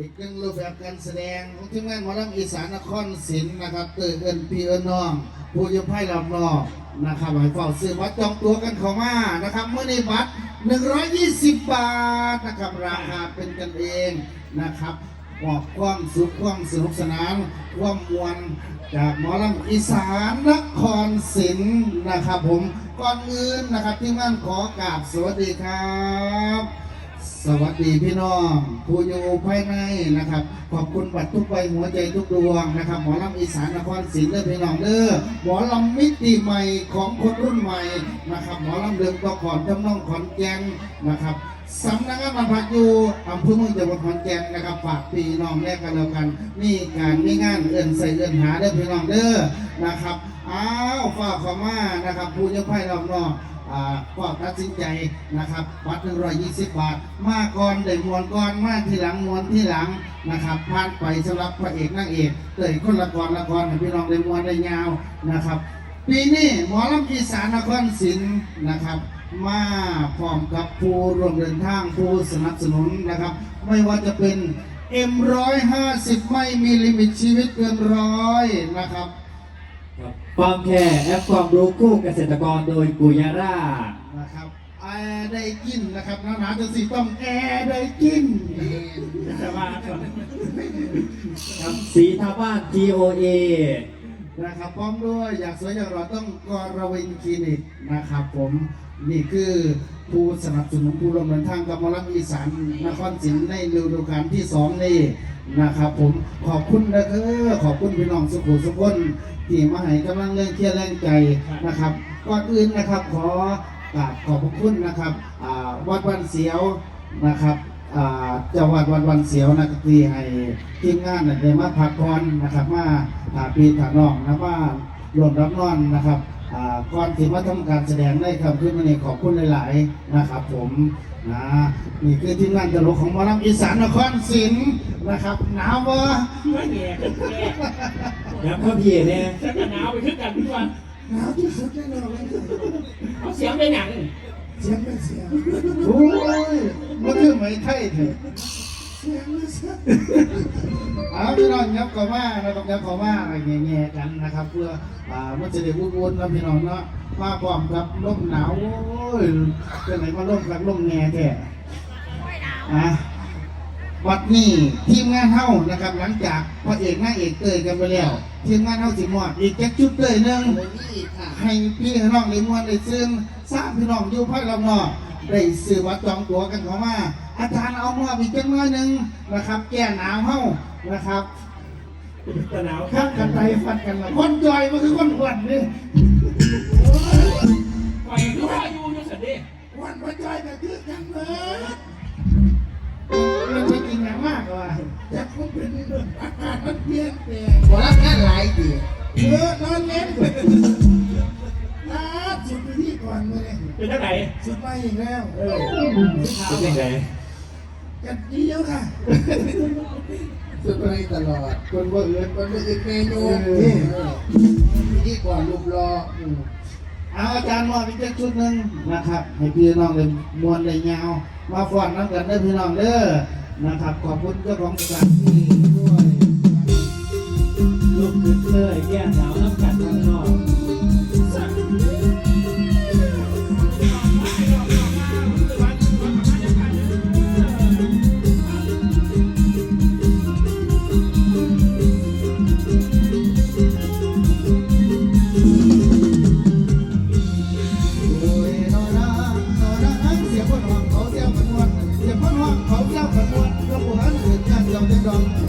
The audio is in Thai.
อีกหนึ่งรูปแบบการแสดงของทีมงานหมอลำอีสานนครศรีนะครับตื่นเอินพี่เอินน้องผู้ยมไพ่ลำนอกนะครับให้เฝ้าซื้อบัตรจองตัวกันเข้ามานะครับเมื่อในี้บัตร120 บาทนะครับราคาเป็นกันเองนะครับบอกความสุขความสนุกสนานความมวลจากหมอลำอีสานนครศรีนะครับผมก่อนอื่นนะครับที่มั่นขอกราบสวัสดีครับ สวัสดีพี่น้องผู้อยู่ภายในนะครับ ขอบคุณบัตรทุกใบหัวใจทุกดวงนะครับ หมอลำอีสานนครศรีเด้อพี่น้องเด้อหมอลำมิติใหม่ของคนรุ่นใหม่นะครับ หมอลำเดิมต่อก่อนจำนองขอนแก่นนะครับสำนักงานพักอยู่อำเภอเมืองจังหวัดขอนแก่นนะครับฝากพี่น้องแลกกันแล้วกันมีการมีงานเอื่นใส่เอื่นหาเด้อพี่น้องเด้อนะครับอ้าวฝากขอมานะครับผู้ยังไพ่รอบนอกอ่า ก็ตัดสินใจนะครับวัดหนึ่งร้อยยี่สิบบาท มาก่อนได้มวนก่อนมาทีหลังมวนที่หลังนะครับผ่านไปสำหรับพระเอกนางเอกเตยคนละกรละครให้พี่น้องได้มวนได้ยาวนะครับ ปีนี้หมอลำอีสานนครศรีนะครับมาพร้อมกับผู้ร่วมเดินทางผู้สนับสนุนนะครับ ไม่ว่าจะเป็น M150 ไม่มีลิมิตชีวิตเกินร้อยนะครับ ครับฟังแค่แอปความรู้คู่เกษตรกรโดยกุยาร่า นะครับแอร์ได้กินนะครับหนาวๆจะสิต้องแอร์ได้กินจะว่าครับสีทาบ้าน TOA นะครับพร้อมด้วยอยากสวยอยากหล่อต้องกรวินคลินิกนะครับผม นี่คือผู้สนับสนุนผู้ร่วมเดินทางกับมอลำอีสานนครศรีในฤดูกาลที่สองนี่นะครับผมขอบคุณนะเออขอบคุณพี่น้องสุขุสุขคนที่มาให้กำลังเรื่องเคียร์แรงใจนะครับก่อนอื่นนะครับขอกราบขอบพระคุณนะครับวัดวันเสียวนะครับจังหวัดวันวันเสียวนะครับที่ให้ทีมงานน่ะได้มาพักผ่อนนะครับมาหาปีถานองนะว่ารวมรับนอนนะครับ ก่อนที่มาทำการแสดงได้ครับขึ้นมานี่ขอบคุณหลาย ๆ นะครับ ผมนะนี่คือทีมงานตลกของหมอลำอีสานนครศรีนะครับหนาวบ่ไม่แง่นแก่ยับเพี่เนี่ยฉันก็หนาวไปขึ้นกันทุกวันหนาวที่สุดแน่นอนเลยเอาเสียงเป็นอย่างเสียงไม่เสียงโอ้ยมันคือไหมไทยเถอะ เสียงไม่เสียงเอาพี่น้องยับเข้ามานะครับยับเข้ามาอะไรแง่ๆกันนะครับ เพื่ออ่ามันจะได้วุ่นๆนะพี่น้องเนาะมาพร้อมกับลมหนาวโอ้ยเป็นไหนมาลมกับลมแง่แท้อะวัดนี้ทีมงานเฮานะครับหลังจากพระเอกนางเอกเตยกันไปแล้วทีมงานเฮาสิมอดอีกแจ็คจุดเตยหนึงให้พี่น้องได้มวนได้ซึ้งสร้างพี่น้องอยู่ภายรอบนอกได้ซื้อวัดจองตั๋วกันเข้ามา อาจารย์เอามอบอีกจังน้อยหนึงนะครับ แก้หนาวเฮานะครับจะหนาวข้างกันไตฟันกันละคนจอยมันคือคนอ้วนนี่ปล่อยคือว่าอยู่อยู่สันดิวันวันใจแต่คือยังเลยมันไม่กินอย่างมากว่ะแต่คงเป็นอากาศมันเปลี่ยนแปลงหัวรับงานหลายดีเออนอนเล่นล่าสุดไปที่ก่อนเลยเป็นจังไหนสุดไปอีกแล้วเออเป็นยังไง กันดีเยอะค่ะสุดไปตลอด คนว่าเอื้อนคนไม่อื่นเมนูนี่ที่ก่อนรูปรออืมเอาอาจารย์มอบอีกจักชุดหนึ่งนะครับ ให้พี่น้องเลยมวนเลยยาว มาฟ้อนน้ำกันเด้อพี่น้องเด้อนะครับ ขอบคุณเจ้าของสถานที่ด้วยลุกขึ้นเลยแก้หนา กา